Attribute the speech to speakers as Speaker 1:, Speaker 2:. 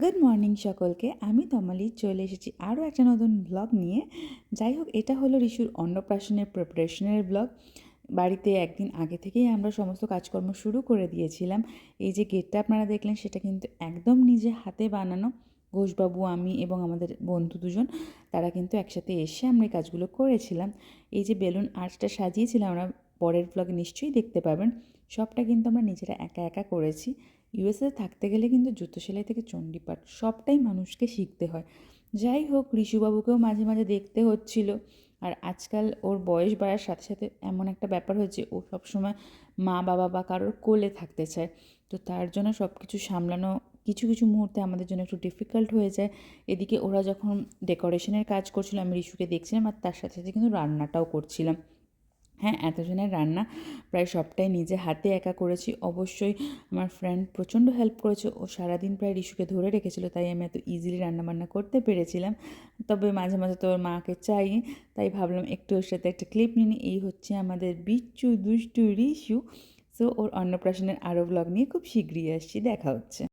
Speaker 1: Good morning সকলকে। আমি তমালি, চলে এসেছি আরও একটা নতুন ব্লগ নিয়ে। যাই হোক, এটা হলো ঋষুর অন্নপ্রাশনের প্রিপারেশনের ব্লগ বাড়িতে একদিন আগে থেকেই আমরা সমস্ত কাজকর্ম শুরু করে দিয়েছিলাম। এই যে গেটটা আপনারা দেখলেন, সেটা কিন্তু একদম নিজে হাতে বানানো। ঘোষবাবু, আমি এবং আমাদের বন্ধু দুজন, তারা কিন্তু একসাথে এসে আমরা এই কাজগুলো করেছিলাম। এই যে বেলুন আর্টসটা সাজিয়েছিলাম আমরা পরের ব্লগে নিশ্চয়ই দেখতে পাবেন। সবটা কিন্তু আমরা নিজেরা একা একা করেছি। ইউএসএ থাকতে গেলে কিন্তু জুতো সেলাই থেকে চণ্ডীপাঠ সবটাই মানুষকে শিখতে হয়। যাই হোক, ঋষুবাবুকেও মাঝে মাঝে দেখতে হচ্ছিল। আর আজকাল ওর বয়স বাড়ার সাথে সাথে এমন একটা ব্যাপার হয়েছে, ও সবসময় মা বাবা বা কারোর কোলে থাকতে চায়। তো তার জন্য সব কিছু সামলানো, কিছু কিছু মুহূর্তে আমাদের জন্য একটু ডিফিকাল্ট হয়ে যায়। এদিকে ওরা যখন ডেকোরেশনের কাজ করছিল, আমি ঋষুকে দেখছিলাম আর তার সাথে সাথে কিন্তু রান্নাটাও করছিলাম। হ্যাঁ এতজনের রান্না প্রায় সবটাই নিজে হাতে একা করেছি। অবশ্যই আমার ফ্রেন্ড প্রচণ্ড হেল্প করেছে। ও সারাদিন প্রায় রিশুকে ধরে রেখেছিল, তাই আমি এত ইজিলি রান্নাবান্না করতে পেরেছিলাম। তবে মাঝে মাঝে তো ওর মাকে চাই, তাই ভাবলাম একটু ওর সাথে একটা ক্লিপ নিয়ে নিই। এই হচ্ছে আমাদের বিচ্ছু, দুষ্টু রিশু। সো ওর অন্নপ্রাশনের আরও ব্লগ নিয়ে খুব শীঘ্রই আসছি। দেখা হচ্ছে।